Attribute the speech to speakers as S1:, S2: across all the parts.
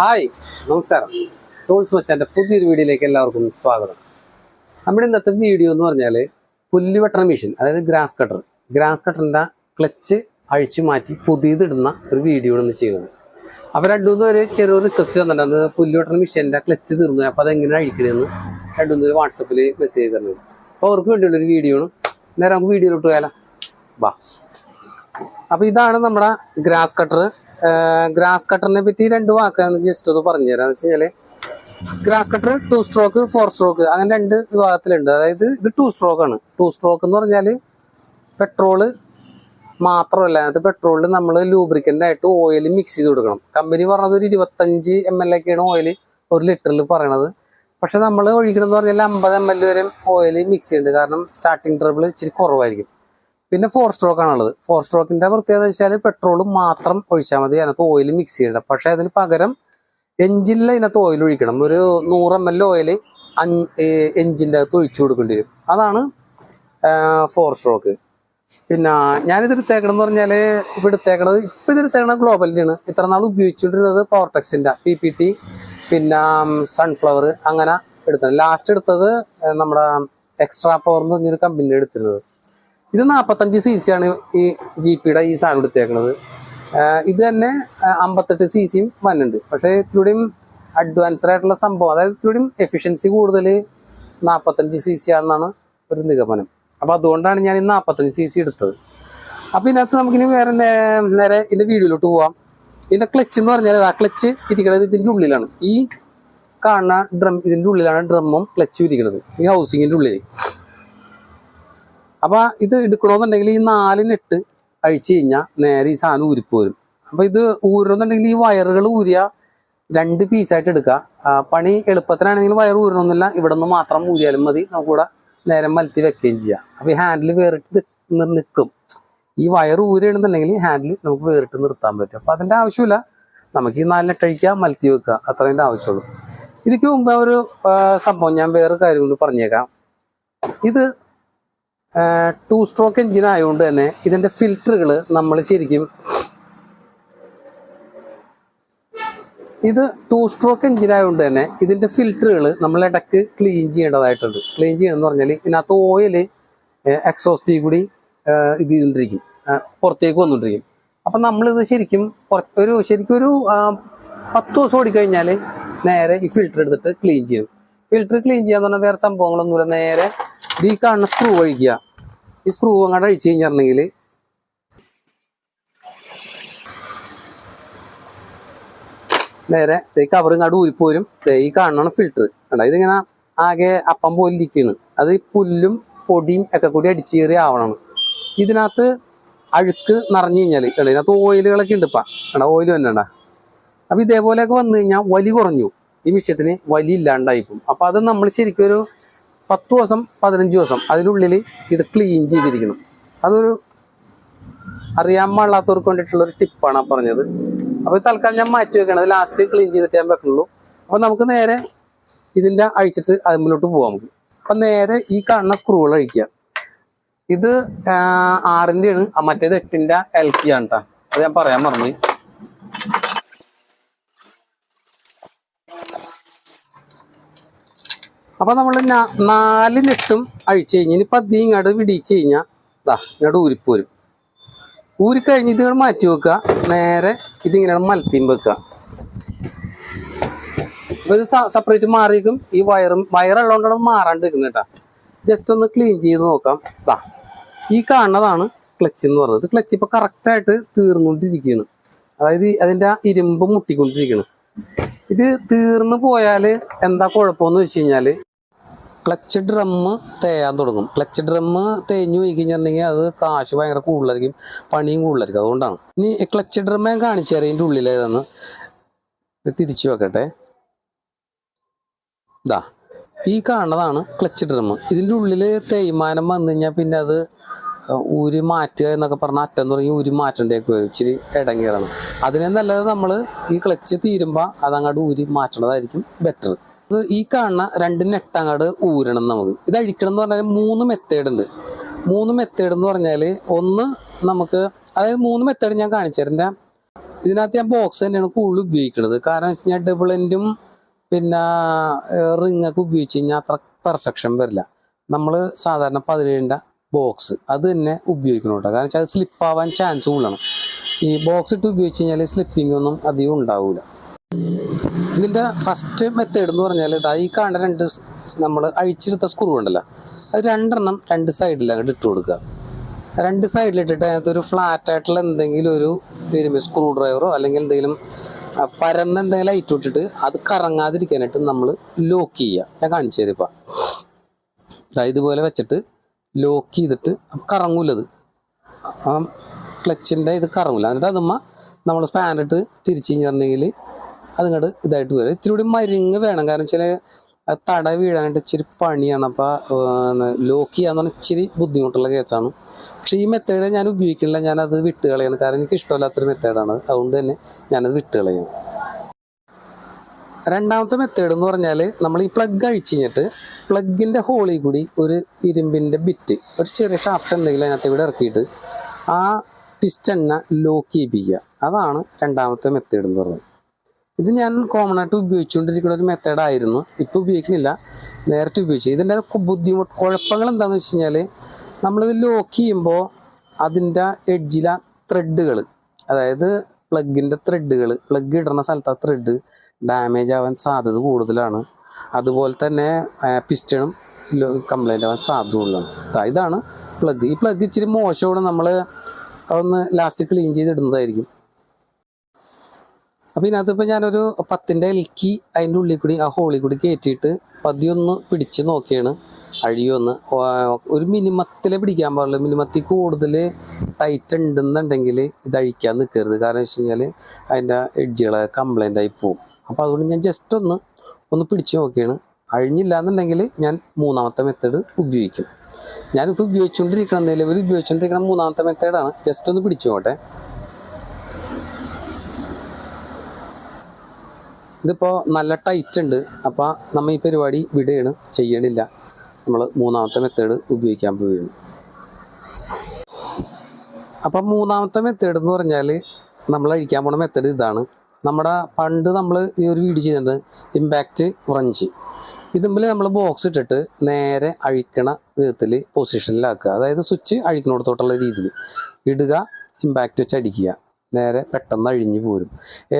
S1: Hi നമസ്കാരം. Tools മച്ചാന്റെ പുതിയൊരു വീഡിയോയിലേക്ക് എല്ലാവർക്കും സ്വാഗതം. നമ്മുടെ ഇന്നത്തെ വീഡിയോ എന്ന് പറഞ്ഞാൽ പുല്ലുവെട്ടണ മെഷീൻ അതായത് ഗ്രാസ് കട്ടർ ഗ്രാസ് കട്ടറിന്റെ ക്ലച്ച് അഴിച്ചു മാറ്റി പുതിയതിടുന്ന ഒരു വീഡിയോ ആണ് ചെയ്യുന്നത്. അപ്പോൾ രണ്ടു മൂന്ന് പേര് ചെറിയൊരു റിക്വസ്റ്റ് തന്നിട്ടുണ്ട്. പുല്ലുവെട്ടണ മെഷീന്റെ ക്ലച്ച് തീർന്നു. അപ്പോൾ അതെങ്ങനെ അഴിക്കണമെന്ന് രണ്ടു മൂന്ന് പേര് വാട്സപ്പിൽ മെസ്സേജ് തന്നത് അപ്പോൾ അവർക്ക് വേണ്ടിയുള്ളൊരു വീഡിയോ ആണ് നേരെ നമുക്ക് വീഡിയോയിലോട്ട് പോയാലോ. വാ അപ്പോൾ ഇതാണ് നമ്മുടെ ഗ്രാസ് കട്ടർ ഗ്രാസ് കട്ടറിനെ പറ്റി രണ്ട് വാക്കാന്ന് ജസ്റ്റ് ഒന്ന് പറഞ്ഞു തരാന്ന് വെച്ച് കഴിഞ്ഞാൽ grass cutter two stroke four stroke അങ്ങനെ രണ്ട് വിഭാഗത്തിലുണ്ട്. അതായത് ഇത് ടു സ്ട്രോക്ക് ആണ്. ടു സ്ട്രോക്ക് എന്ന് പറഞ്ഞാൽ പെട്രോൾ മാത്രമല്ല അതിനകത്ത് പെട്രോളിൽ നമ്മൾ ലൂബ്രിക്കന്റ് ആയിട്ട് ഓയിൽ മിക്സ് ചെയ്ത് കൊടുക്കണം. കമ്പനി പറഞ്ഞത് ഒരു ഇരുപത്തഞ്ച് എം എൽ ഒക്കെയാണ് ഓയിൽ ഒരു ലിറ്ററിൽ പറയണത്. പക്ഷെ നമ്മൾ ഒഴിക്കണമെന്ന് പറഞ്ഞാൽ അമ്പത് എം എൽ വരെ ഓയിൽ മിക്സ് ചെയ്യുന്നുണ്ട്. കാരണം സ്റ്റാർട്ടിങ് ട്രബിൾ ഇച്ചിരി കുറവായിരിക്കും. പിന്നെ ഫോർ സ്ട്രോക്ക് ആണുള്ളത്. ഫോർ സ്ട്രോക്കിന്റെ പ്രത്യേകത വെച്ചാൽ പെട്രോൾ മാത്രം ഒഴിച്ചാൽ മതി. അതിനകത്ത് ഓയിൽ മിക്സ് ചെയ്യണം പക്ഷെ അതിന് പകരം എഞ്ചിനിൽ അതിനകത്ത് ഓയിൽ ഒഴിക്കണം. ഒരു നൂറ് എം എൽ ഓയിൽ എഞ്ചിന്റെ അകത്ത് ഒഴിച്ചു കൊടുക്കേണ്ടി വരും. അതാണ് ഫോർ സ്ട്രോക്ക് പിന്നെ ഞാനിത് എടുത്തേക്കണം എന്ന് പറഞ്ഞാൽ ഇപ്പം എടുത്തേക്കണത് ഇപ്പം ഇത് എടുത്തേക്കണത് ഗ്ലോബലിന്റെയാണ് ഇത്ര നാൾ ഉപയോഗിച്ചുകൊണ്ടിരുന്നത് പവർടെക്സിന്റെ പി പി ടി പിന്നെ സൺഫ്ലവർ അങ്ങനെ എടുത്തത്. ലാസ്റ്റ് എടുത്തത് നമ്മുടെ എക്സ്ട്രാ പവർ എന്ന് പറഞ്ഞൊരു കമ്പനി എടുത്തിരുന്നത്. ഇത് നാൽപ്പത്തഞ്ച് സി സി ആണ് ഈ ജി പിയുടെ ഈ സാധനം എടുത്തേക്കുന്നത് ഇത് തന്നെ അമ്പത്തെട്ട് സി സിയും വന്നുണ്ട് പക്ഷേ ഇത്തിരിയും അഡ്വാൻസ്ഡ് ആയിട്ടുള്ള സംഭവം അതായത് ഇത്തിരിയും എഫിഷ്യൻസി കൂടുതൽ നാൽപ്പത്തഞ്ച് സി സി ആണെന്നാണ് ഒരു നിഗമനം. അപ്പോൾ അതുകൊണ്ടാണ് ഞാൻ ഈ നാൽപ്പത്തഞ്ച് സി സി എടുത്തത്. അപ്പോൾ ഇതിനകത്ത് നമുക്കിനി വേറെ നേരെ ഇതിന്റെ വീഡിയോയിലോട്ട് പോവാം. ഇതിന്റെ ക്ലച്ച് എന്ന് പറഞ്ഞാൽ ആ ക്ലച്ച് ഇരിക്കുന്നത് ഇതിന്റെ ഉള്ളിലാണ്. ഈ കാണുന്ന ഡ്രം ഇതിന്റെ ഉള്ളിലാണ് ഡ്രമ്മും ക്ലച്ചും ഇരിക്കുന്നത് ഈ ഹൗസിങ്ങിന്റെ ഉള്ളിൽ അപ്പൊ ഇത് എടുക്കണമെന്നുണ്ടെങ്കിൽ ഈ നാലിനിട്ട് അഴിച്ചു കഴിഞ്ഞാൽ നേരെ ഈ സാധനം ഊരിപ്പ് വരും. അപ്പൊ ഇത് ഊരണമെന്നുണ്ടെങ്കിൽ ഈ വയറുകൾ ഊരിയ രണ്ട് പീസായിട്ട് എടുക്കുക പണി എളുപ്പത്തിനാണെങ്കിൽ വയർ ഊരണമെന്നില്ല. ഇവിടെ നിന്ന് മാത്രം ഊരിയാലും മതി. നമുക്കിവിടെ നേരെ മലത്തി വെക്കുകയും ചെയ്യാം. അപ്പൊ ഈ ഹാൻഡിൽ വേറിട്ട് നിൽക്കും ഈ വയർ ഊരുകയാണെന്നുണ്ടെങ്കിൽ ഹാൻഡിൽ നമുക്ക് വേറിട്ട് നിർത്താൻ പറ്റും. അപ്പൊ അതിന്റെ ആവശ്യമില്ല. നമുക്ക് ഈ നാലിനെട്ടഴിക്കുക മലത്തി വെക്കുക അത്രേന്റെ ആവശ്യമുള്ളൂ. ഇതിക്ക് മുമ്പ് ഒരു സംഭവം ഞാൻ വേറെ കാര്യം കൊണ്ട് പറഞ്ഞേക്കാം. ഇത് ടു സ്ട്രോക്ക് എഞ്ചിൻ ആയതുകൊണ്ട് തന്നെ ഇതിന്റെ ഫിൽറ്ററുകൾ നമ്മൾ ശരിക്കും ഇത് ടു സ്ട്രോക്ക് എഞ്ചിൻ ആയതുകൊണ്ട് തന്നെ ഇതിന്റെ ഫിൽറ്ററുകൾ നമ്മൾ ഇടയ്ക്ക് ക്ലീൻ ചെയ്യേണ്ടതായിട്ടുണ്ട്. ക്ലീൻ ചെയ്യണമെന്ന് പറഞ്ഞാൽ ഇതിനകത്ത് ഓയിൽ എക്സോസ്റ്റി കൂടി ഇത് ചെയ്തുകൊണ്ടിരിക്കും പുറത്തേക്ക് വന്നുകൊണ്ടിരിക്കും അപ്പം നമ്മളിത് ശരിക്കും ഒരു ശരിക്കും ഒരു പത്ത് ദിവസം ഓടിക്കഴിഞ്ഞാൽ നേരെ ഈ ഫിൽറ്റർ എടുത്തിട്ട് ക്ലീൻ ചെയ്യും. ഫിൽറ്റർ ക്ലീൻ ചെയ്യാന്ന് പറഞ്ഞാൽ വേറെ സംഭവങ്ങളൊന്നുമില്ല. നേരെ ഈ കാണുന്ന സ്ക്രൂ അഴിക്കുക ഈ സ്ക്രൂ അങ്ങോട്ട് അഴിച്ചു കഴിഞ്ഞിട്ടുണ്ടെങ്കിൽ നേരെ ഈ കവർ ഇങ്ങോട്ട് ഊരിപ്പോരും. ഈ കാണുന്ന ഫിൽറ്റർ കണ്ട? ഇതിങ്ങനെ ആകെ അപ്പം പോലെ ഇരിക്കുകയാണ്. അത് പുല്ലും പൊടിയും ഒക്കെ കൂടി അടിച്ചു കയറി ആവണം. ഇതിനകത്ത് അഴുക്ക് നിറഞ്ഞു കഴിഞ്ഞാൽ കണ്ട? ഇതിനകത്ത് ഓയിലുകളൊക്കെ ഉണ്ട് ഇപ്പം. കണ്ട? ഓയിൽ തന്നെ അപ്പൊ ഇതേപോലെയൊക്കെ വന്നു കഴിഞ്ഞാൽ വലി കുറഞ്ഞു. ഈ മിഷ്യത്തിന് വലി ഇല്ലാണ്ടായിപ്പോവും. അപ്പൊ അത് നമ്മൾ ശരിക്കും ഒരു പത്ത് ദിവസം പതിനഞ്ച് ദിവസം അതിനുള്ളിൽ ഇത് ക്ലീൻ ചെയ്തിരിക്കണം. അതൊരു അറിയാൻ പാടില്ലാത്തവർക്ക് വേണ്ടിയിട്ടുള്ളൊരു ടിപ്പാണ് പറഞ്ഞത്. അപ്പോൾ തൽക്കാലം ഞാൻ മാറ്റി വെക്കണം ലാസ്റ്റ് ക്ലീൻ ചെയ്തിട്ട് ഞാൻ വെക്കുള്ളൂ അപ്പോൾ നമുക്ക് നേരെ ഇതിന്റെ അഴിച്ചിട്ട് അത് മുന്നോട്ട് പോകാം നമുക്ക്. അപ്പം നേരെ ഈ കാണുന്ന സ്ക്രൂകൾ അഴിക്കുക. ഇത് ആറിന്റെ ആണ് ആ മറ്റേത് എട്ടിന്റെ എൽ പി ആണ് കേട്ടോ അത് ഞാൻ പറയാൻ മറന്നു. അപ്പൊ നമ്മൾ നാല് നെട്ടും അഴിച്ചു കഴിഞ്ഞ് ഇനിയിപ്പൊ അത് ഇങ്ങോട്ട് വിടിച്ചു കഴിഞ്ഞാൽ ഇതാ ഇങ്ങോട്ട് ഊരിപ്പോരും ഊരിക്കഴിഞ്ഞ് ഇത് ഇങ്ങോട്ട് മാറ്റി വെക്കുക. നേരെ ഇതിങ്ങനെ മലത്തിയും വെക്കുക. അപ്പൊ ഇത് സെപ്പറേറ്റ് മാറിയിരിക്കും ഈ വയറും വയറുള്ളതുകൊണ്ടാണ് മാറാണ്ട് നിൽക്കുന്നത് കേട്ടോ. ജസ്റ്റ് ഒന്ന് ക്ലീൻ ചെയ്ത് നോക്കാം. ഇതാ ഈ കാണുന്നതാണ് ക്ലച്ച് എന്ന് പറയുന്നത്. ക്ലച്ച് ഇപ്പൊ കറക്റ്റായിട്ട് തീർന്നുകൊണ്ടിരിക്കുകയാണ്. അതായത് അതിന്റെ ആ ഇരുമ്പ് മുട്ടിക്കൊണ്ടിരിക്കുകയാണ്. ഇത് തീർന്നു പോയാൽ എന്താ കുഴപ്പമെന്ന് വെച്ച് കഴിഞ്ഞാൽ ക്ലച്ച് ഡ്രമ്മ് തേയാൻ തുടങ്ങും. ക്ലച്ച് ഡ്രമ്മ് തേഞ്ഞു പോയി കഴിഞ്ഞിട്ടുണ്ടെങ്കിൽ അത് കാശ് ഭയങ്കര കൂടുതലായിരിക്കും പണിയും കൂടുതലായിരിക്കും. അതുകൊണ്ടാണ്. ഇനി ക്ലച്ച് ഡ്രമ്മ കാണിച്ചു തരാം ഇതിന്റെ ഉള്ളിലേതെന്ന് തിരിച്ചു വെക്കട്ടെ ഇതാ ഈ കാണുന്നതാണ് ക്ലച്ച് ഡ്രമ്മ് ഇതിന്റെ ഉള്ളിൽ തേയ്മാനം വന്നു കഴിഞ്ഞാൽ പിന്നെ അത് ഊരി മാറ്റുക എന്നൊക്കെ പറഞ്ഞാൽ അറ്റം തുടങ്ങി ഊരി മാറ്റേണ്ടേക്ക് വരും. ഇച്ചിരി ഇടങ്ങേറാണ്. അതിനെ നല്ലത് നമ്മൾ ഈ ക്ലച്ച് തീരുമ്പോൾ അതങ്ങോട്ട് ഊരി മാറ്റണതായിരിക്കും ബെറ്റർ ഈ കാണുന്ന രണ്ട് നെട്ടങ്ങാട് ഊരണം നമുക്ക്. ഇത് അഴിക്കണം എന്ന് പറഞ്ഞാൽ മൂന്ന് മെത്തേഡ് ഉണ്ട്. മൂന്ന് മെത്തേഡ് എന്ന് പറഞ്ഞാൽ ഒന്ന് നമുക്ക് അതായത് മൂന്ന് മെത്തേഡ് ഞാൻ കാണിച്ചു തരാം ഇതിനകത്ത് ഞാൻ ബോക്സ് തന്നെയാണ് കൂടുതൽ ഉപയോഗിക്കുന്നത്. കാരണം വെച്ച് ഡബിൾ എൻഡും പിന്നെ റിംഗ് ഒക്കെ ഉപയോഗിച്ച് കഴിഞ്ഞാൽ അത്ര പെർഫെക്ഷൻ വരില്ല. നമ്മൾ സാധാരണ പതിനേഴിന്റെ ബോക്സ് അത് തന്നെ ഉപയോഗിക്കണം കേട്ടോ. കാരണം വെച്ചാൽ അത് സ്ലിപ്പ് ആവാൻ ചാൻസ് കൂടുതലാണ്. ഈ ബോക്സ് ഇട്ട് ഉപയോഗിച്ച് കഴിഞ്ഞാൽ സ്ലിപ്പിംഗ് ഒന്നും അധികം ഉണ്ടാവില്ല ഇതിന്റെ ഫസ്റ്റ് മെത്തേഡ് എന്ന് പറഞ്ഞാൽ ഇതാ ഈ കാണുന്ന രണ്ട് നമ്മൾ അഴിച്ചെടുത്ത സ്ക്രൂ ഉണ്ടല്ലോ. അത് രണ്ടെണ്ണം രണ്ട് സൈഡിൽ അങ്ങോട്ട് ഇട്ട് കൊടുക്കുക. രണ്ട് സൈഡിലിട്ടിട്ട് അതിനകത്ത് ഒരു ഫ്ലാറ്റ് ആയിട്ടുള്ള എന്തെങ്കിലും ഒരു തിരുമ്പി സ്ക്രൂ ഡ്രൈവറോ അല്ലെങ്കിൽ എന്തെങ്കിലും പരന്ന എന്തെങ്കിലും ലൈറ്റ് ഇട്ടിട്ട് അത് കറങ്ങാതിരിക്കാനായിട്ട് നമ്മൾ ലോക്ക് ചെയ്യുക. ഞാൻ കാണിച്ചു തരാം ദാ ഇതുപോലെ വെച്ചിട്ട് ലോക്ക് ചെയ്തിട്ട് കറങ്ങൂലത് ക്ലച്ചിന്റെ ഇത് കറങ്ങൂല. എന്നിട്ട് അതുമ്മ നമ്മൾ സ്പാനിട്ട് തിരിച്ചു കഴിഞ്ഞിട്ടുണ്ടെങ്കിൽ അതിങ്ങോട്ട് ഇതായിട്ട് വരും. ഇത്തിരി കൂടി മരുങ്ങ് വേണം. കാരണം വെച്ചാൽ തട വീഴാനായിട്ട് ഇച്ചിരി പണിയാണ്. അപ്പോൾ ലോക്ക് ചെയ്യാന്ന് പറഞ്ഞാൽ ഇച്ചിരി ബുദ്ധിമുട്ടുള്ള കേസാണ്. പക്ഷേ ഈ മെത്തേഡ് ഞാൻ ഉപയോഗിക്കുന്നില്ല ഞാനത് വിട്ട് കളയാണ്. കാരണം എനിക്ക് ഇഷ്ടമില്ലാത്തൊരു മെത്തേഡാണ് അതുകൊണ്ട് തന്നെ ഞാനത് വിട്ട് കളയും രണ്ടാമത്തെ മെത്തേഡ് എന്ന് പറഞ്ഞാൽ നമ്മൾ ഈ പ്ലഗ് അഴിച്ച് കഴിഞ്ഞിട്ട് പ്ലഗിന്റെ ഹോളിൽ കൂടി ഒരു ഇരുമ്പിന്റെ ബിറ്റ് ഒരു ചെറിയ ഷാഫ്റ്റ് എന്തെങ്കിലും അതിനകത്ത് ഇവിടെ ഇറക്കിയിട്ട് ആ പിസ്റ്റണ്ണ ലോക്ക് ചെയ്യിപ്പിക്കുക. അതാണ് രണ്ടാമത്തെ മെത്തേഡ് എന്ന് പറയുന്നത് ഇത് ഞാൻ കോമൺ ആയിട്ട് ഉപയോഗിച്ചുകൊണ്ടിരിക്കുന്ന ഒരു മെത്തേഡായിരുന്നു ഇപ്പോൾ ഉപയോഗിക്കുന്നില്ല. നേരത്തെ ഉപയോഗിച്ചു. ഇതിന്റെ ബുദ്ധിമുട്ട് കുഴപ്പങ്ങൾ എന്താണെന്ന് വെച്ച് കഴിഞ്ഞാൽ നമ്മളിത് ലോക്ക് ചെയ്യുമ്പോൾ അതിന്റെ എഡ്ജിലെ ത്രെഡുകൾ അതായത് പ്ലഗിന്റെ ത്രെഡുകൾ പ്ലഗ് ഇടുന്ന സ്ഥലത്തെ ത്രെഡ് ഡാമേജ് ആവാൻ സാധ്യത കൂടുതലാണ്. അതുപോലെ തന്നെ പിസ്റ്റണും കംപ്ലൈന്റ് ആവാൻ സാധ്യത കൂടുതലാണ്. ഇതാണ് പ്ലഗ് ഈ പ്ലഗ് ഇച്ചിരി മോശമാണ്. നമ്മൾ അതൊന്ന് ലാസ്റ്റ് ക്ലീൻ ചെയ്തിടുന്നതായിരിക്കും. അപ്പോൾ ഇതിനകത്ത് ഇപ്പോൾ ഞാനൊരു പത്തിന്റെ എൽക്കി അതിന്റെ ഉള്ളിൽ കൂടി ആ ഹോളിൽ കൂടി കയറ്റിയിട്ട് പതിയൊന്ന് പിടിച്ച് നോക്കിയാണ് അഴിയൊന്ന് ഒരു മിനിമത്തിലെ പിടിക്കാൻ പാടുള്ളൂ. മിനിമത്തിൽ കൂടുതൽ ടൈറ്റ് ഉണ്ടെന്നുണ്ടെങ്കിൽ ഇത് അഴിക്കാൻ നിൽക്കരുത് കാരണം വെച്ച് കഴിഞ്ഞാൽ അതിന്റെ എഡ്ജുകളെ കംപ്ലൈന്റ് ആയി പോവും. അപ്പോൾ അതുകൊണ്ട് ഞാൻ ജസ്റ്റ് ഒന്ന് ഒന്ന് പിടിച്ച് നോക്കിയാണ്. അഴിഞ്ഞില്ല എന്നുണ്ടെങ്കിൽ ഞാൻ മൂന്നാമത്തെ മെത്തേഡ് ഉപയോഗിക്കും. ഞാനിപ്പോൾ ഉപയോഗിച്ചുകൊണ്ടിരിക്കണം നിലവിൽ ഉപയോഗിച്ചുകൊണ്ടിരിക്കണം മൂന്നാമത്തെ മെത്തേഡാണ് ജസ്റ്റ് ഒന്ന് പിടിച്ചു നോട്ടെ ഇതിപ്പോൾ നല്ല ടൈറ്റ് ഉണ്ട്. അപ്പോൾ നമ്മൾ ഈ പരിപാടി വിടുകയാണ്. ചെയ്യണില്ല. നമ്മൾ മൂന്നാമത്തെ മെത്തേഡ് ഉപയോഗിക്കാൻ പോവുകയാണ്. അപ്പം മൂന്നാമത്തെ മെത്തേഡ് എന്ന് പറഞ്ഞാൽ നമ്മൾ അഴിക്കാൻ പോണ മെത്തേഡ് ഇതാണ്. നമ്മുടെ പണ്ട് നമ്മൾ ഈ ഒരു വീഡിയോ ചെയ്തിട്ടുണ്ട്. ഇമ്പാക്റ്റ് ഉറഞ്ച് ഇതുമ്പിൽ നമ്മൾ ബോക്സ് ഇട്ടിട്ട് നേരെ അഴിക്കണ വിധത്തിൽ പൊസിഷനിലാക്കുക അതായത് സ്വിച്ച് അഴിക്കണോടത്തോട്ടുള്ള രീതിയിൽ ഇടുക ഇമ്പാക്റ്റ് വെച്ച് അടിക്കുക. നേരെ പെട്ടെന്ന് അഴിഞ്ഞു പോരും.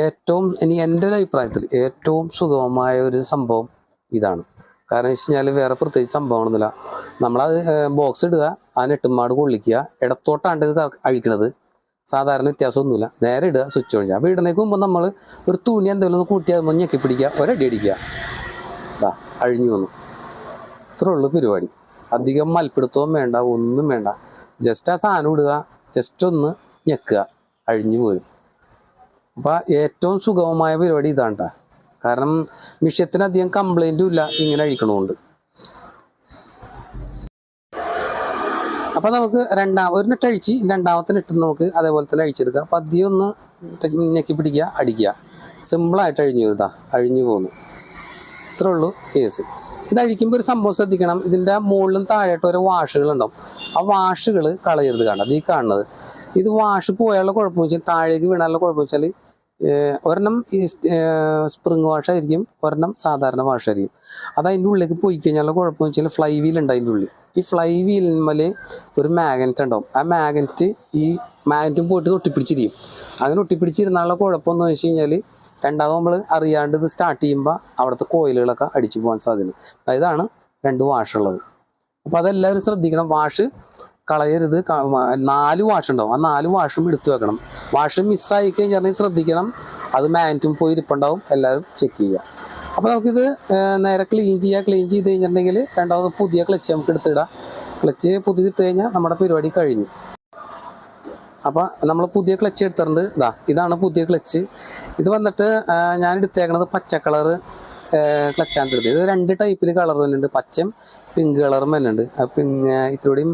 S1: ഏറ്റവും ഇനി എന്റെ ഒരു അഭിപ്രായത്തിൽ ഏറ്റവും സുഗമമായ ഒരു സംഭവം ഇതാണ്. കാരണം വെച്ച് കഴിഞ്ഞാൽ വേറെ പ്രത്യേകിച്ച് സംഭവമൊന്നുമില്ല നമ്മളത് ബോക്സ് ഇടുക ആ നെട്ടുമാട് കൊള്ളിക്കുക ഇടത്തോട്ടാണ്ട് ഇത് അഴിക്കണത് സാധാരണ വ്യത്യാസമൊന്നുമില്ല. നേരെ ഇടുക സ്വിച്ച് ഓൺ അപ്പോൾ ഇടുന്നേക്ക് മുമ്പ് നമ്മൾ ഒരു തുണി എന്തെങ്കിലും ഒന്ന് കൂട്ടിയാൽ അത് ഞെക്കി പിടിക്കുക ഒരടി അടിക്കുക. ഇതാ അഴിഞ്ഞു വന്നു ഇത്രേ ഉള്ളൂ പരിപാടി. അധികം മൽപ്പിടുത്തവും വേണ്ട ഒന്നും വേണ്ട. ജസ്റ്റ് ആ സാധനം ഇടുക ജസ്റ്റ് ഒന്ന് ഞെക്കുക. അഴിഞ്ഞു പോരും. അപ്പോൾ ഏറ്റവും സുഗമമായ പരിപാടി ഇതാണ്. കാരണം മിഷ്യത്തിന് അധികം കംപ്ലൈന്റും ഇല്ല ഇങ്ങനെ അഴിക്കണമുണ്ട് അപ്പോൾ നമുക്ക് രണ്ടാം ഒരു നെട്ട് അഴിച്ച് രണ്ടാമത്തെ നെട്ട് നമുക്ക് അതേപോലെ തന്നെ അഴിച്ചെടുക്കാം. അപ്പം അധികം ഒന്ന് ഞെക്കി പിടിക്കുക അടിക്കുക. സിമ്പിളായിട്ട് അഴിഞ്ഞു ഇതാ അഴിഞ്ഞു പോകുന്നു ഇത്രേ ഉള്ളൂ കേസ്. ഇത് അഴിക്കുമ്പോൾ ഒരു സംഭവം ശ്രദ്ധിക്കണം. ഇതിന്റെ മുകളിലും താഴെയായിട്ട് ഓരോ വാഷുകൾ ഉണ്ടാവും ആ വാഷുകൾ കളയരുത് കാണാം ഈ കാണുന്നത്. ഇത് വാഷ് പോയാലുള്ള കുഴപ്പം വെച്ചാൽ താഴേക്ക് വീണാലുള്ള കുഴപ്പം വെച്ചാൽ ഒരെണ്ണം ഈ സ്പ്രിങ് വാഷ് ആയിരിക്കും ഒരെണ്ണം സാധാരണ വാഷ് ആയിരിക്കും. അത് അതിന്റെ ഉള്ളിലേക്ക് പോയി കഴിഞ്ഞാലുള്ള കുഴപ്പം വെച്ചാൽ ഫ്ലൈ വീൽ ഉണ്ട് അതിന്റെ ഉള്ളിൽ. ഈ ഫ്ലൈ വീലിന്മേൽ ഒരു മാഗ്നറ്റ് ഉണ്ടാവും. ആ മാഗ്നറ്റ് ഈ മാഗ്നറ്റും പോയിട്ട് ഒട്ടിപ്പിടിച്ചിരിക്കും. അങ്ങനെ ഒട്ടിപ്പിടിച്ചിരുന്നാലുള്ള കുഴപ്പം എന്ന് വെച്ച് കഴിഞ്ഞാൽ രണ്ടാമത് നമ്മൾ അറിയാണ്ട് ഇത് സ്റ്റാർട്ട് ചെയ്യുമ്പോൾ അവിടുത്തെ കോയിലുകളൊക്കെ അടിച്ചു പോകാൻ സാധ്യത അതായതാണ് രണ്ട് വാഷുള്ളത് അപ്പോൾ അതെല്ലാവരും ശ്രദ്ധിക്കണം. വാഷ് കളയരുത്. നാല് വാഷ് ഉണ്ടാവും. ആ നാല് വാഷും എടുത്തു വെക്കണം. വാഷ് മിസ്സായി കഴിഞ്ഞാൽ ശ്രദ്ധിക്കണം. അത് മാന്റും പോയി ഇരിപ്പുണ്ടാവും. എല്ലാവരും ചെക്ക് ചെയ്യുക. അപ്പോൾ നമുക്കിത് നേരെ ക്ലീൻ ചെയ്യുക ക്ലീൻ ചെയ്ത് കഴിഞ്ഞിട്ടുണ്ടെങ്കിൽ രണ്ടാമത് പുതിയ ക്ലച്ച് നമുക്ക് എടുത്തിടാം ക്ലച്ച് പുതിയതിട്ട് കഴിഞ്ഞാൽ നമ്മുടെ പരിപാടി കഴിഞ്ഞു. അപ്പോൾ നമ്മൾ പുതിയ ക്ലച്ച് എടുത്തിട്ടുണ്ട്. ഇതാ ഇതാണ് പുതിയ ക്ലച്ച് ഇത് വന്നിട്ട് ഞാൻ എടുത്തേക്കണത് പച്ച കളറ് ക്ലച്ചാണ് എടുത്തത്. ഇത് രണ്ട് ടൈപ്പിൽ കളർ വരുന്നുണ്ട് പച്ചയും പിങ്ക് കളറും തന്നെ ആ പിങ്ക് ഇത്രയും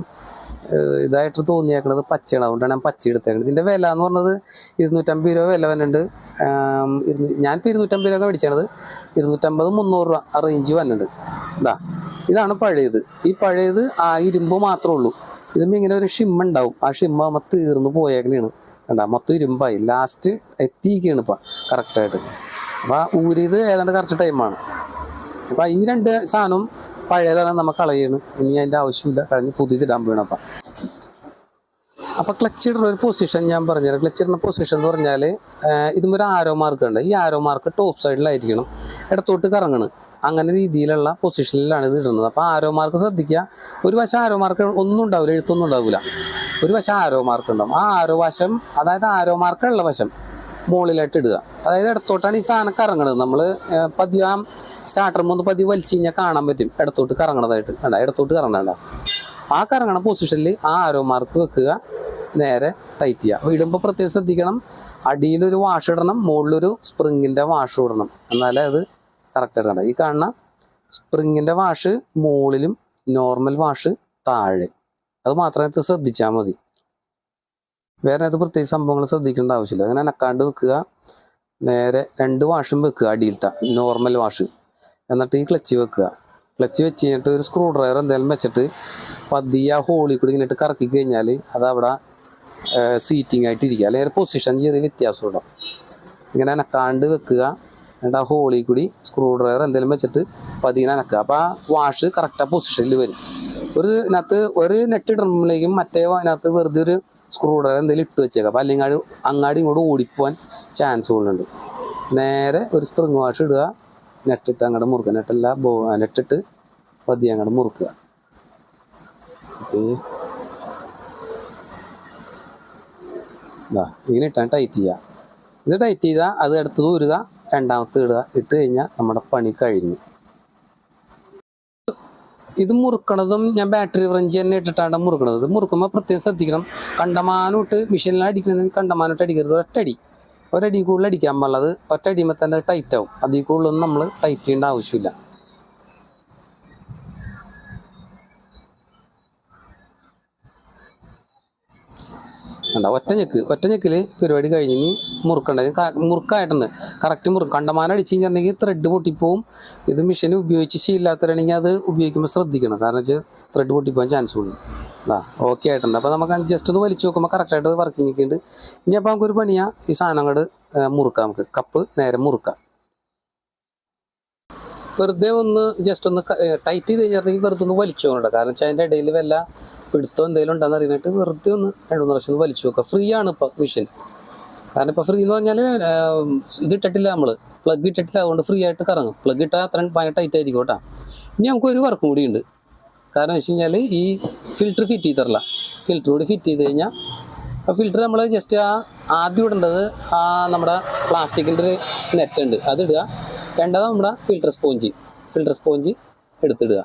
S1: ഇതായിട്ട് തോന്നിയേക്കണത് പച്ചയാണ് അതുകൊണ്ടാണ് ഞാൻ പച്ച എടുത്തേക്കുന്നത് ഇതിന്റെ വില എന്ന് പറഞ്ഞത് ഇരുന്നൂറ്റമ്പത് രൂപ വില വന്നിട്ടുണ്ട്. ആം, ഞാനിപ്പോൾ ഇരുന്നൂറ്റമ്പത് രൂപ മേടിച്ചത് ഇരുന്നൂറ്റമ്പത് മുന്നൂറ് രൂപ ആ റേഞ്ച് വന്നിട്ടുണ്ട്. ഇതാ ഇതാണ് പഴയത്. ഈ പഴയത് ആ ഇരുമ്പ് മാത്രമേ ഉള്ളൂ. ഇതുമ്പോൾ ഇങ്ങനെ ഒരു ഷിമ്മ ഉണ്ടാവും. ആ ഷിമ്മ നമ്മൾ തീർന്നു പോയേക്കണേണ്. കണ്ടാ മൊത്തം ഇരുമ്പായി. ലാസ്റ്റ് എത്തിയിരിക്കുകയാണ് ഇപ്പം കറക്റ്റായിട്ട് അപ്പം ഊരിയത് ഏതാണ്ട് കറക്റ്റ് ടൈമാണ് അപ്പം ഈ രണ്ട് സാധനവും പഴയതാണ് നമ്മൾ കളയാണ്. ഇനി അതിന്റെ ആവശ്യമില്ല. കഴിഞ്ഞ് പുതിയതിടാൻ വീണപ്പം അപ്പം. ക്ലച്ച് ഇടുന്ന ഒരു പൊസിഷൻ ഞാൻ പറഞ്ഞുതരാം. ക്ലച്ച് ഇടുന്ന പൊസിഷൻ എന്ന് പറഞ്ഞാൽ ഇതുമൊരു ആരോ മാർക്ക് ഉണ്ട്. ഈ ആരോ മാർക്ക് ടോപ്പ് സൈഡിലായിരിക്കണം ഇടത്തോട്ട് കറങ്ങണം. അങ്ങനെ രീതിയിലുള്ള പൊസിഷനിലാണ് ഇത് ഇടുന്നത്. അപ്പോൾ ആരോ മാർക്ക് ശ്രദ്ധിക്കുക. ഒരു വശം ആരോ മാർക്ക് ഒന്നും ഉണ്ടാവില്ല എഴുത്തൊന്നും ഉണ്ടാവില്ല. ഒരു വശം ആരോ മാർക്ക് ഉണ്ടാവും. ആ ആരോ വശം അതായത് ആരോ മാർക്ക് ഉള്ള വശം മുകളിലായിട്ട് ഇടുക. അതായത് ഇടത്തോട്ടാണ് ഈ സാധനം കറങ്ങണത്. നമ്മൾ പതിവ് സ്റ്റാർട്ടർ മൂന്ന് പതി വലിച്ചു കഴിഞ്ഞാൽ കാണാൻ പറ്റും. ഇടത്തോട്ട് കറങ്ങണതായിട്ട്. വേണ്ട ഇടത്തോട്ട് കറങ്ങണ്ട ആ കറങ്ങണ പൊസിഷനിൽ ആ ആരോ മാർക്ക് വെക്കുക. നേരെ ടൈറ്റ് ചെയ്യുക അപ്പോൾ ഇടുമ്പോൾ പ്രത്യേകം ശ്രദ്ധിക്കണം. അടിയിലൊരു വാഷ് ഇടണം മുകളിലൊരു സ്പ്രിങ്ങിന്റെ വാഷ് ഇടണം. എന്നാലേ അത് കറക്റ്റ് ഇടണം ഈ കാണുന്ന സ്പ്രിങ്ങിന്റെ വാഷ് മുകളിലും നോർമൽ വാഷ് താഴെ. അത് മാത്രമേ ഇത് ശ്രദ്ധിച്ചാൽ മതി. വേറെ അത് പ്രത്യേകിച്ച് സംഭവങ്ങൾ ശ്രദ്ധിക്കേണ്ട ആവശ്യമില്ല. അങ്ങനെ അനക്കാണ്ട് വെക്കുക. നേരെ രണ്ട് വാഷും വെക്കുക അടിയിലത്തെ നോർമൽ വാഷ് എന്നിട്ട് ഈ ക്ലച്ച് വെക്കുക. ക്ലച്ച് വെച്ച് കഴിഞ്ഞിട്ട് ഒരു സ്ക്രൂ ഡ്രൈവർ എന്തെങ്കിലും വെച്ചിട്ട് പതിയെ ആ ഹോളിൽ കൂടി ഇങ്ങനെ കറക്കി കഴിഞ്ഞാൽ അത് അവിടെ സീറ്റിംഗ് ആയിട്ട് ഇരിക്കുക അല്ലെങ്കിൽ പൊസിഷൻ ചെറിയ വ്യത്യാസം ഉണ്ടാവും. ഇങ്ങനെ അനക്കാണ്ട് വെക്കുക. എന്നിട്ട് ആ ഹോളിൽ കൂടി സ്ക്രൂ ഡ്രൈവർ എന്തെങ്കിലും വെച്ചിട്ട് പതിയെ അനക്കുക. അപ്പോൾ ആ വാഷ് കറക്റ്റ് പൊസിഷനിൽ വരും. ഒരു ഇതിനകത്ത് ഒരു നെറ്റ് ഇടുമ്പോഴേക്കും മറ്റേ അതിനകത്ത് വെറുതെ ഒരു സ്ക്രൂ ഡ്രൈവർ എന്തെങ്കിലും ഇട്ട് വെച്ചേക്കാം. അപ്പോൾ അല്ലെങ്കിൽ അങ്ങാടി ഇങ്ങോട്ട് ഓടിപ്പോവാൻ ചാൻസ് കൂടുതലുണ്ട്. നേരെ ഒരു സ്പ്രിങ് വാഷ് ഇടുക. നെറ്റിട്ട് അങ്ങോട്ട് മുറുക്കുക നെറ്റല്ല ബോ നെറ്റിട്ട് പതിയെ അങ്ങോട്ട് മുറുക്കുക. ഓക്കെ. ഇതാ ഇങ്ങനെ ഇട്ടാണ് ടൈറ്റ് ചെയ്യുക ഇത് ടൈറ്റ് ചെയ്താൽ അത് എടുത്ത് ഊരുക രണ്ടാമത്തെ ഇടുക. ഇട്ട് കഴിഞ്ഞാൽ നമ്മുടെ പണി കഴിഞ്ഞു. ഇത് മുറുക്കണതും ഞാൻ ബാറ്ററി ഫ്രഞ്ച് തന്നെ ഇട്ടിട്ടാണ് മുറുക്കണത്. ഇത് മുറുക്കുമ്പോൾ പ്രത്യേകം ശ്രദ്ധിക്കണം. കണ്ടമാനം ഇട്ട് മെഷീനിൽ അടിക്കണത് കണ്ടമാനം അടിക്കരുത്. ഒറ്റടി ഒരടി കൂടുതൽ അടിക്കാൻ പാടുള്ളത് ഒറ്റ അടിയുമ്പോൾ തന്നെ ടൈറ്റ് ആവും. അതിൽ കൂടുതലൊന്നും നമ്മൾ ടൈറ്റ് ചെയ്യേണ്ട ആവശ്യമില്ല. കണ്ട ഒറ്റ ഞെക്ക് ഒറ്റ ഞെക്കിൽ പരിപാടി കഴിഞ്ഞ് ഇനി മുറുക്കണ്ടത് മുറുക്കായിട്ടുണ്ട് കറക്റ്റ് മുറുക്ക്. കണ്ടമാനം അടിച്ച് കഴിഞ്ഞിട്ടുണ്ടെങ്കിൽ ത്രെഡ് പൊട്ടിപ്പോവും. ഇത് മെഷീൻ ഉപയോഗിച്ച് ശീലാത്തവരാണെങ്കിൽ അത് ഉപയോഗിക്കുമ്പോൾ ശ്രദ്ധിക്കണം. കാരണം വെച്ചാൽ ത്രെഡ് പൊട്ടിപ്പോകാൻ ചാൻസ് ഉണ്ട് ആ ഓക്കെ ആയിട്ടുണ്ട്. അപ്പോൾ നമുക്ക് ജസ്റ്റ് ഒന്ന് വലിച്ചു നോക്കുമ്പോൾ കറക്റ്റായിട്ട് വർക്കിംഗ് ഒക്കെ ഉണ്ട്. ഇനി അപ്പോൾ നമുക്കൊരു പണിയാ. ഈ സാധനം മുറുക്കാം നമുക്ക്. കപ്പ് നേരെ മുറുക്കാം. വെറുതെ ഒന്ന് ജസ്റ്റ് ഒന്ന് ടൈറ്റ് ചെയ്ത് കഴിഞ്ഞിട്ടുണ്ടെങ്കിൽ വെറുതെ ഒന്ന് വലിച്ചു നോക്കണ്ട കാരണം വെച്ചാൽ അതിന്റെ ഇടയിൽ വല്ല പിടുത്തം എന്തെങ്കിലും ഉണ്ടെന്ന് അറിയാനായിട്ട് വെറുതെ ഒന്ന് രണ്ട് മൂന്ന് പ്രാവശ്യം ഒന്ന് വലിച്ചു നോക്കുക. ഫ്രീ ആണ് ഇപ്പോൾ മിഷൻ കാരണം ഇപ്പോൾ ഫ്രീ എന്ന് പറഞ്ഞാൽ ഇത് ഇട്ടിട്ടില്ല നമ്മൾ പ്ലഗ് ഇട്ടിട്ടില്ല അതുകൊണ്ട് ഫ്രീ ആയിട്ട് കറങ്ങും. പ്ലഗ് ഇട്ടാൽ അത്രയും ഭയങ്കര ടൈറ്റ് ആയിരിക്കും കേട്ടോ. ഇനി നമുക്ക് ഒരു വർക്കും കൂടി ഉണ്ട്. കാരണം വെച്ച് കഴിഞ്ഞാൽ ഈ ഫിൽറ്റർ ഫിറ്റ് ചെയ്ത് തരില്ല ഫിൽറ്റർ കൂടി ഫിറ്റ് ചെയ്ത് കഴിഞ്ഞാൽ ആ ഫിൽറ്റർ നമ്മൾ ജസ്റ്റ് ആ ആദ്യം ഇടേണ്ടത് ആ നമ്മുടെ പ്ലാസ്റ്റിക്കിന്റെ ഒരു നെറ്റ് ഉണ്ട്. അതിടുക രണ്ടാമത് നമ്മുടെ ഫിൽറ്റർ സ്പോഞ്ച് ഫിൽറ്റർ സ്പോഞ്ച് എടുത്തിടുക.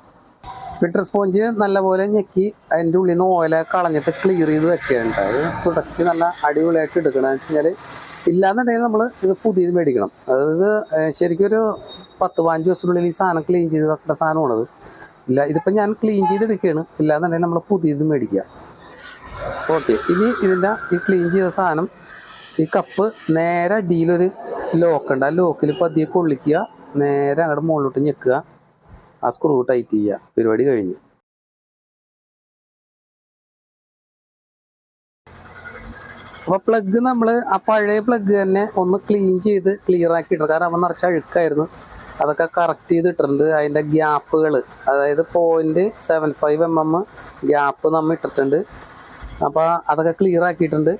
S1: ഫിൽറ്റർ സ്പോഞ്ച് നല്ലപോലെ ഞെക്കി അതിന്റെ ഉള്ളിൽ നിന്ന് ഓയില കളഞ്ഞിട്ട് ക്ലിയർ ചെയ്ത് വെക്കുകയുണ്ട് അത് തുടച്ച് നല്ല അടിപൊളിയായിട്ട് എടുക്കണം. എന്ന് കഴിഞ്ഞാൽ ഇല്ലാന്നുണ്ടെങ്കിൽ നമ്മൾ ഇത് പുതിയത് മേടിക്കണം. അതായത് ശരിക്കും ഒരു പത്ത് പതിനഞ്ച് ദിവസത്തിനുള്ളിൽ ഈ സാധനം ക്ലീൻ ചെയ്ത് വെക്കേണ്ട സാധനമാണത് ഇല്ല ഇതിപ്പോൾ ഞാൻ ക്ലീൻ ചെയ്തെടുക്കുകയാണ്. ഇല്ലാന്നുണ്ടെങ്കിൽ നമ്മൾ പുതിയത് മേടിക്കുക. ഓക്കെ ഇനി ഇതിന്റെ ഈ ക്ലീൻ ചെയ്ത സാധനം ഈ കപ്പ് നേരെ അടിയിലൊരു ലോക്കുണ്ട് ആ ലോക്കിൽ പതിയെ കൊള്ളിക്കുക. നേരെ അങ്ങോട്ട് മുകളിലോട്ട് ഞെക്കുക. ആ സ്ക്രൂ ടൈറ്റ് ചെയ്യുക പരിപാടി കഴിഞ്ഞു. അപ്പോൾ പ്ലഗ് നമ്മൾ ആ പഴയ പ്ലഗ് തന്നെ ഒന്ന് ക്ലീൻ ചെയ്ത് ക്ലിയർ ആക്കി ഇട്ടു കാരണം അവൻ നിറച്ച അഴുക്കായിരുന്നു. അതൊക്കെ കറക്റ്റ് ചെയ്ത് ഇട്ടിട്ടുണ്ട് അതിന്റെ ഗ്യാപ്പുകൾ അതായത് point seven five M M gap നമ്മൾ ഇട്ടിട്ടുണ്ട്. അപ്പോൾ അതൊക്കെ ക്ലിയർ ആക്കിയിട്ടുണ്ട്.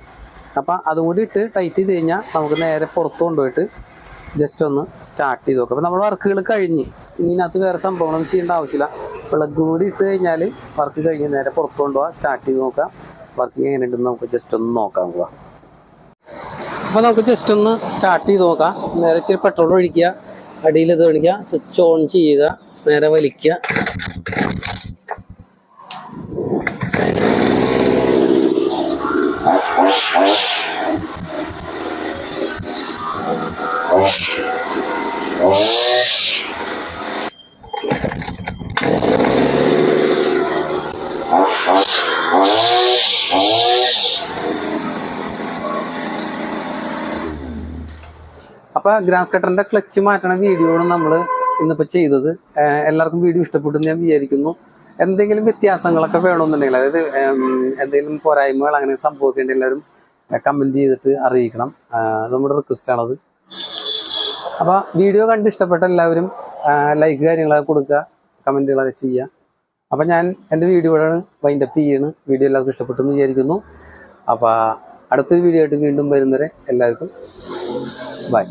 S1: അപ്പോൾ അതും കൂടി ഇട്ട് ടൈറ്റ് ചെയ്ത് കഴിഞ്ഞാൽ നമുക്ക് നേരെ പുറത്ത് കൊണ്ടുപോയിട്ട് ജസ്റ്റ് ഒന്ന് സ്റ്റാർട്ട് ചെയ്ത് നോക്കാം. അപ്പോൾ നമ്മൾ വർക്കുകൾ കഴിഞ്ഞ്. ഇതിനകത്ത് വേറെ സംഭവങ്ങളൊന്നും ചെയ്യേണ്ട ആവശ്യമില്ല. പ്ലഗ് കൂടി ഇട്ട് കഴിഞ്ഞാൽ വർക്ക് കഴിഞ്ഞ് നേരെ പുറത്ത് കൊണ്ടുപോകാം സ്റ്റാർട്ട് ചെയ്ത് നോക്കാം. വർക്കിംഗ് എങ്ങനെയുണ്ടെന്ന് നമുക്ക് ജസ്റ്റ് ഒന്ന് നോക്കാം. പോവാം അപ്പോൾ നമുക്ക് ജസ്റ്റ് ഒന്ന് സ്റ്റാർട്ട് ചെയ്ത് നോക്കാം. നേരെ ഇച്ചിരി പെട്രോൾ ഒഴിക്കുക. അടിയിൽ ഇത് കാണിക്കുക സ്വിച്ച് ഓൺ ചെയ്യുക. നേരെ വലിക്കുക. അപ്പോൾ ഗ്രാസ് കട്ടറിന്റെ ക്ലച്ച് മാറ്റണ വീഡിയോ ആണ് നമ്മൾ ഇന്നിപ്പോൾ ചെയ്തത് എല്ലാവർക്കും വീഡിയോ ഇഷ്ടപ്പെട്ടു ഞാൻ വിചാരിക്കുന്നു. എന്തെങ്കിലും വ്യത്യാസങ്ങളൊക്കെ വേണമെന്നുണ്ടെങ്കിൽ അതായത് എന്തെങ്കിലും പോരായ്മകൾ അങ്ങനെ സംഭവിക്കേണ്ട എല്ലാവരും കമന്റ് ചെയ്തിട്ട് അറിയിക്കണം. നമ്മുടെ റിക്വസ്റ്റാണത് അപ്പോൾ വീഡിയോ കണ്ട് ഇഷ്ടപ്പെട്ട എല്ലാവരും ലൈക്ക് കാര്യങ്ങളൊക്കെ കൊടുക്കുക കമന്റുകളൊക്കെ ചെയ്യുക. അപ്പം ഞാൻ എന്റെ വീഡിയോയാണ് വൈൻഡപ്പ് ചെയ്യാണ്. വീഡിയോ എല്ലാവർക്കും ഇഷ്ടപ്പെട്ടു എന്ന് വിചാരിക്കുന്നു. അപ്പോൾ അടുത്തൊരു വീഡിയോ ആയിട്ട് വീണ്ടും വരുന്നവരെ എല്ലാവർക്കും ബൈ